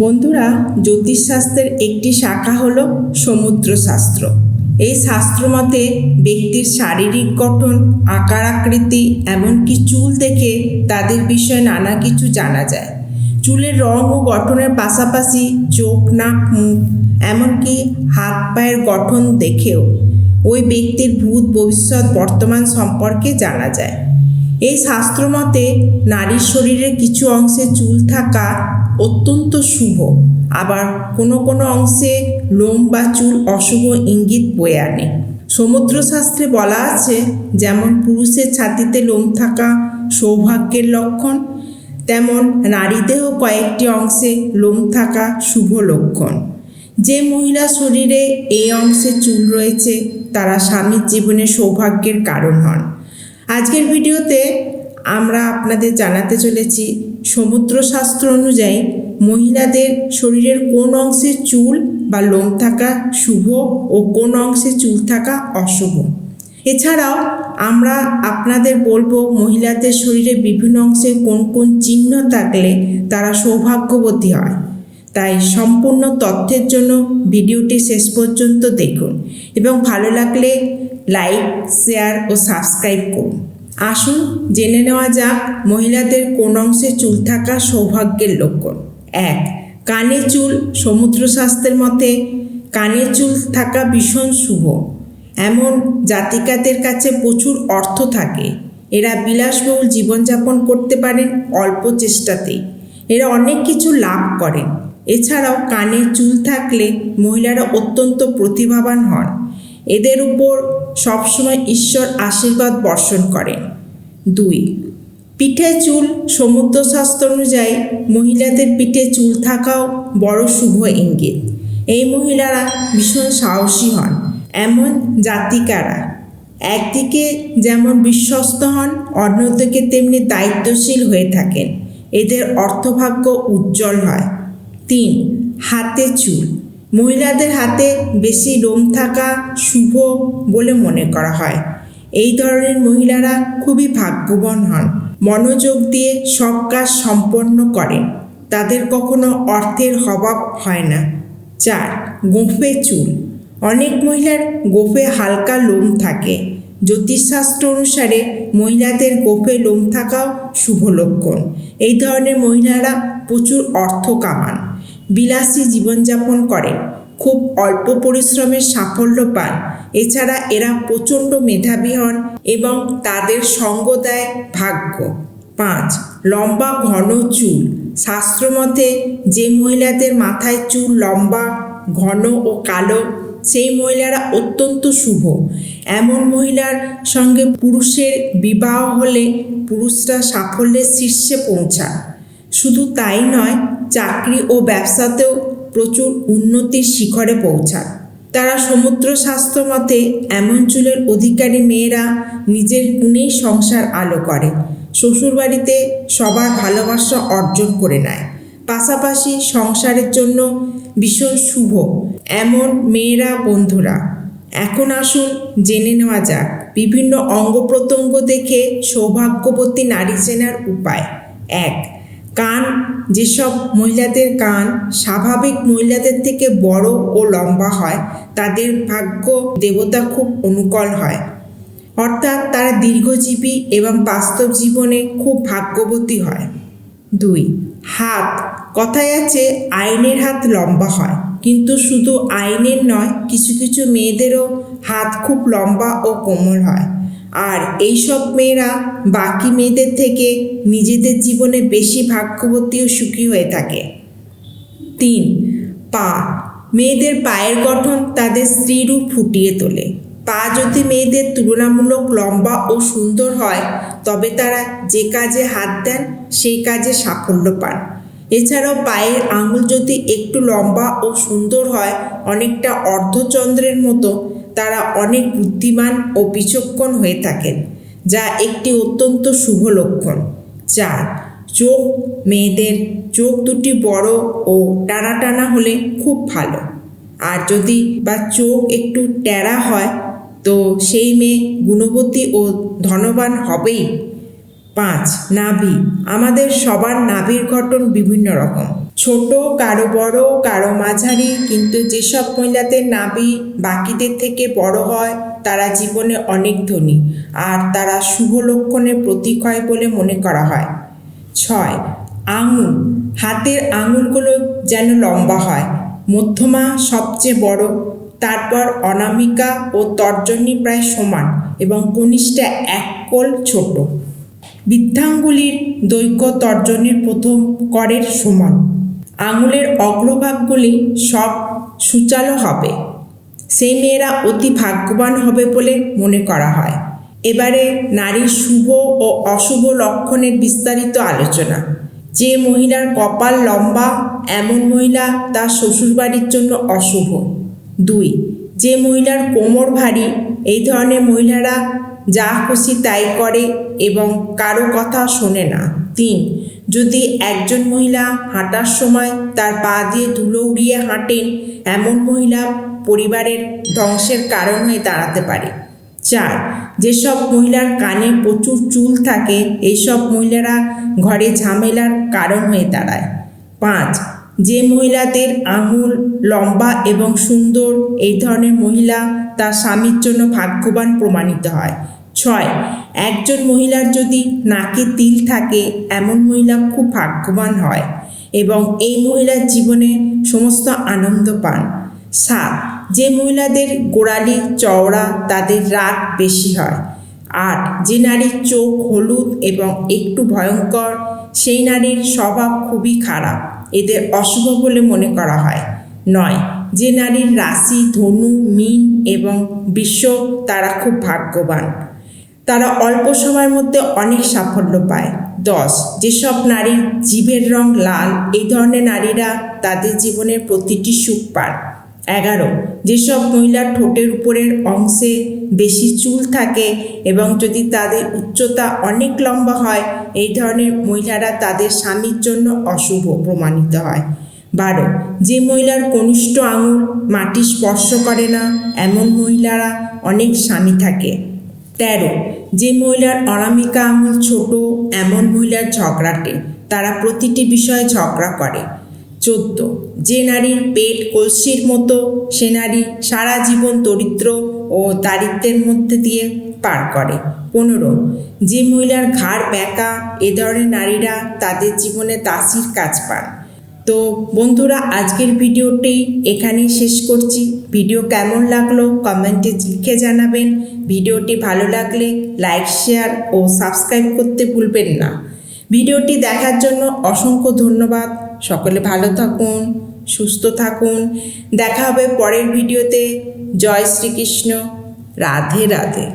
বন্ধুরা, জ্যোতিষশাস্ত্রের একটি শাখা হল সমুদ্রশাস্ত্র। এই শাস্ত্র মতে ব্যক্তির শারীরিক গঠন, আকার আকৃতি এমনকি চুল দেখে তাদের বিষয়ে নানা কিছু জানা যায়। চুলের রং ও গঠনের পাশাপাশি চোখ, নাক, মুখ, এমনকি হাত পায়ের গঠন দেখেও ওই ব্যক্তির ভূত ভবিষ্যৎ বর্তমান সম্পর্কে জানা যায়। এই শাস্ত্র মতে নারীর শরীরের কিছু অংশে চুল থাকা অত্যন্ত শুভ। আবার কোনো কোনো অংশে লোম বা চুল অশুভ ইঙ্গিত বয়ে আনে। সমুদ্রশাস্ত্রে বলা আছে, যেমন পুরুষের ছাতিতে লোম থাকা সৌভাগ্যের লক্ষণ, তেমন নারীদেহ কয়েকটি অংশে লোম থাকা শুভ লক্ষণ। যে মহিলা শরীরে এই অংশে চুল রয়েছে, তারা স্বামীর জীবনে সৌভাগ্যের কারণ হন। আজকের ভিডিওতে আমরা আপনাদের জানাতে চলেছি সমুদ্রশাস্ত্র অনুযায়ী মহিলাদের শরীরের কোন অংশে চুল বা লোম থাকা শুভ ও কোন অংশে চুল থাকা অশুভ। এছাড়াও আমরা আপনাদের বলব মহিলাদের শরীরে বিভিন্ন অংশে কোন কোন চিহ্ন থাকলে তারা সৌভাগ্যবতী হয়। তাই সম্পূর্ণ তথ্যের জন্য ভিডিওটি শেষ পর্যন্ত দেখুন এবং ভালো লাগলে লাইক, শেয়ার ও সাবস্ক্রাইব করুন। আসুন, জেনে নেওয়া যাক মহিলাদের কোন অংশে চুল থাকা সৌভাগ্যের লক্ষণ। এক, কানে চুল সমুদ্রশাস্ত্রের মতে কানে চুল থাকা ভীষণ শুভ। এমন জাতিকাদের কাছে প্রচুর অর্থ থাকে। এরা বিলাসবহুল জীবনযাপন করতে পারেন অল্প চেষ্টাতেই। এরা অনেক কিছু লাভ করেন। এছাড়াও কানে চুল থাকলে মহিলারা অত্যন্ত প্রতিভাবান হন। এদের উপর সবসময় ঈশ্বর আশীর্বাদ বর্ষণ করেন। দুই, পিঠে চুল সমুদ্রশাস্ত্র অনুযায়ী মহিলাদের পিঠে চুল থাকাও বড় শুভ ইঙ্গিত। এই মহিলারা ভীষণ সাহসী হন, এমন জাতিকারা। একদিকে যেমন বিশ্বস্ত হন, অন্যদিকে তেমনি দায়িত্বশীল হয়ে থাকেন। এদের অর্থভাগ্য উজ্জ্বল হয়। তিন, হাতে চুল। মহিলাদের হাতে বেশি লোম থাকা শুভ বলে মনে করা হয়। এই ধরনের মহিলারা খুবই ভাগ্যবান হন। মনোযোগ দিয়ে সব কাজ সম্পন্ন করেন। তাদের কখনো অর্থের অভাব হয় না। চার, গোঁফে চুল। অনেক মহিলার গোফে হালকা লোম থাকে। জ্যোতিষশাস্ত্র অনুসারে মহিলাদের গোফে লোম থাকাও শুভ লক্ষণ। এই ধরনের মহিলারা প্রচুর অর্থ কামান। বিলাসী জীবনযাপন করেন খুব অল্প পরিশ্রমের সাফল্য পান এছাড়া এরা প্রচণ্ড মেধাবী হন এবং তাদের সঙ্গ দেয় ভাগ্য। পাঁচ, লম্বা ঘন চুল। শাস্ত্রমতে যে মহিলাদের মাথায় চুল লম্বা, ঘন ও কালো, সেই মহিলারা অত্যন্ত শুভ। এমন মহিলার সঙ্গে পুরুষের বিবাহ হলে পুরুষরা সাফল্যের শীর্ষে পৌঁছায়। শুধু তাই নয় চাকরি ও ব্যবসাতেও প্রচুর উন্নতির শিখরে পৌঁছান তারা সমুদ্র শাস্ত্র মতে এমন চুলের অধিকারী মেয়েরা নিজের গুণেই সংসার আলো করে। শ্বশুরবাড়িতে সবার ভালোবাসা অর্জন করে নেয়। পাশাপাশি সংসারের জন্য ভীষণ শুভ এমন মেয়েরা বন্ধুরা। এখন আসুন জেনে নেওয়া যাক বিভিন্ন অঙ্গ প্রত্যঙ্গ দেখে সৌভাগ্যবতী নারী চেনার উপায়। এক কান, যেসব মহিলাদের কান স্বাভাবিক মহিলাদের থেকে বড় ও লম্বা হয়, তাদের ভাগ্য দেবতা খুব অনুকূল হয়। অর্থাৎ তারা দীর্ঘজীবী এবং বাস্তব জীবনে খুব ভাগ্যবতী হয়। দুই, হাত। কথায় আছে, আইনের হাত লম্বা হয়। কিন্তু শুধু আইনের নয়, কিছু কিছু মেয়েদেরও হাত খুব লম্বা ও কোমল হয়। আর এইসব মেয়েরা বাকি মেয়েদের থেকে নিজেদের জীবনে বেশি ভাগ্যবতী ও সুখী হয়ে থাকে। তিন, পা। মেয়েদের পায়ের গঠন তাদের স্ত্রীরূপ ফুটিয়ে তোলে। পা যদি মেয়েদের তুলনামূলক লম্বা ও সুন্দর হয়, তবে তারা যে কাজে হাত দেন, সেই কাজে সাফল্য পান। এছাড়াও পায়ের আঙুল যদি একটু লম্বা ও সুন্দর হয়, অনেকটা অর্ধচন্দ্রের মতো তারা অনেক বুদ্ধিমান ও বিচক্ষণ হয়ে থাকেন, যা একটি অত্যন্ত শুভ লক্ষণ। চার, চোখ, মেয়েদের চোখ দুটি বড় ও টানা টানা হলে খুব ভালো। আর যদি বা চোখ একটু টেরা হয়, তো সেই মেয়ে গুণবতী ও ধনবান হবেই। পাঁচ, নাভি। আমাদের সবার নাভির গঠন বিভিন্ন রকম। ছোট, কারও বড়, কারও মাঝারি, কিন্তু যেসব মহিলাদের নাভি বাকিদের থেকে বড় হয়, তারা জীবনে অনেক ধনী, আর তারা শুভ লক্ষণের প্রতীক হয় বলে মনে করা হয়। ছয়, আঙুল। হাতের আঙুলগুলো যেন লম্বা হয়। মধ্যমা সবচেয়ে বড়, তারপর অনামিকা ও তর্জনী প্রায় সমান এবং কনিষ্ঠা এক কোল ছোট। বৃদ্ধাঙ্গুলির দৈর্ঘ্য তর্জনীর প্রথম করের সমান। আঙুলের অগ্রভাগগুলি সব সুচালো হবে। সেই মেয়েরা অতি ভাগ্যবান হবে বলে মনে করা হয়। এবারে নারীর শুভ ও অশুভ লক্ষণের বিস্তারিত আলোচনা। যে মহিলার কপাল লম্বা, এমন মহিলা তার শ্বশুরবাড়ির জন্য অশুভ। দুই, যে মহিলার কোমর ভারী, এই ধরনের মহিলারা যা খুশি তাই করে এবং কারও কথা শোনে না। তিন যদি একজন মহিলা হাঁটার সময় তার পা দিয়ে ধুলো উড়িয়ে হাঁটেন, এমন মহিলা পরিবারের ধ্বংসের কারণ হয়ে দাঁড়াতে পারে। চার, যেসব মহিলার কানে প্রচুর চুল থাকে, এইসব মহিলারা ঘরে ঝামেলার কারণ হয়ে দাঁড়ায়। পাঁচ, যে মহিলাদের আঙুল লম্বা এবং সুন্দর, এই ধরনের মহিলা তার স্বামীর জন্য ভাগ্যবান প্রমাণিত হয়। ছয়। একজন মহিলার যদি নাকে তিল থাকে, এমন মহিলা খুব ভাগ্যবান হয় এবং এই মহিলার জীবনে সমস্ত আনন্দ পান। সাত, যে মহিলাদের গোড়ালি চওড়া তাদের রাগ বেশি হয়। আট, যে নারীর চোখ হলুদ এবং একটু ভয়ঙ্কর, সেই নারীর স্বভাব খুবই খারাপ। এদের অশুভ বলে মনে করা হয়। নয়, যে নারীর রাশি ধনু, মিন এবং বিশ্ব, তারা খুব ভাগ্যবান। তারা অল্প সময়ের মধ্যে অনেক সাফল্য পায়। দশ, যেসব নারীর জীবের রং লাল, এই ধরনের নারীরা তাদের জীবনের প্রতিটি সুখ পান এগারো, যেসব মহিলার ঠোঁটের উপরের অংশে বেশি চুল থাকে এবং যদি তাদের উচ্চতা অনেক লম্বা হয়, এই ধরনের মহিলারা তাদের স্বামীর জন্য অশুভ প্রমাণিত হয়। বারো, যে মহিলার কনিষ্ঠ আঙুল মাটি স্পর্শ করে না, এমন মহিলারা অনেক স্বামী থাকে। তেরো। যে মহিলার অনামিকা আঙুল ছোট, এমন মহিলার ঝগড়াটে, তারা প্রতিটি বিষয়ে ঝগড়া করে। চোদ্দ। যে নারীর পেট কলসির মতো, সে নারী সারা জীবন দরিদ্র ও দারিদ্রের মধ্যে দিয়ে পার করে। পনেরো। যে মহিলার ঘাড় ব্যাকা, এ ধরনের নারীরা তাদের জীবনে দাসির কাজ পান। তো বন্ধুরা, আজকের ভিডিওটি এখানেই শেষ করছি। ভিডিও কেমন লাগল কমেন্টে লিখে জানাবেন। ভিডিওটি ভালো লাগলে লাইক, শেয়ার ও সাবস্ক্রাইব করতে ভুলবেন না। ভিডিওটি দেখার জন্য অসংখ্য ধন্যবাদ। সকলে ভালো থাকুন, সুস্থ থাকুন। দেখা হবে পরের ভিডিওতে। জয় শ্রীকৃষ্ণ। রাধে রাধে।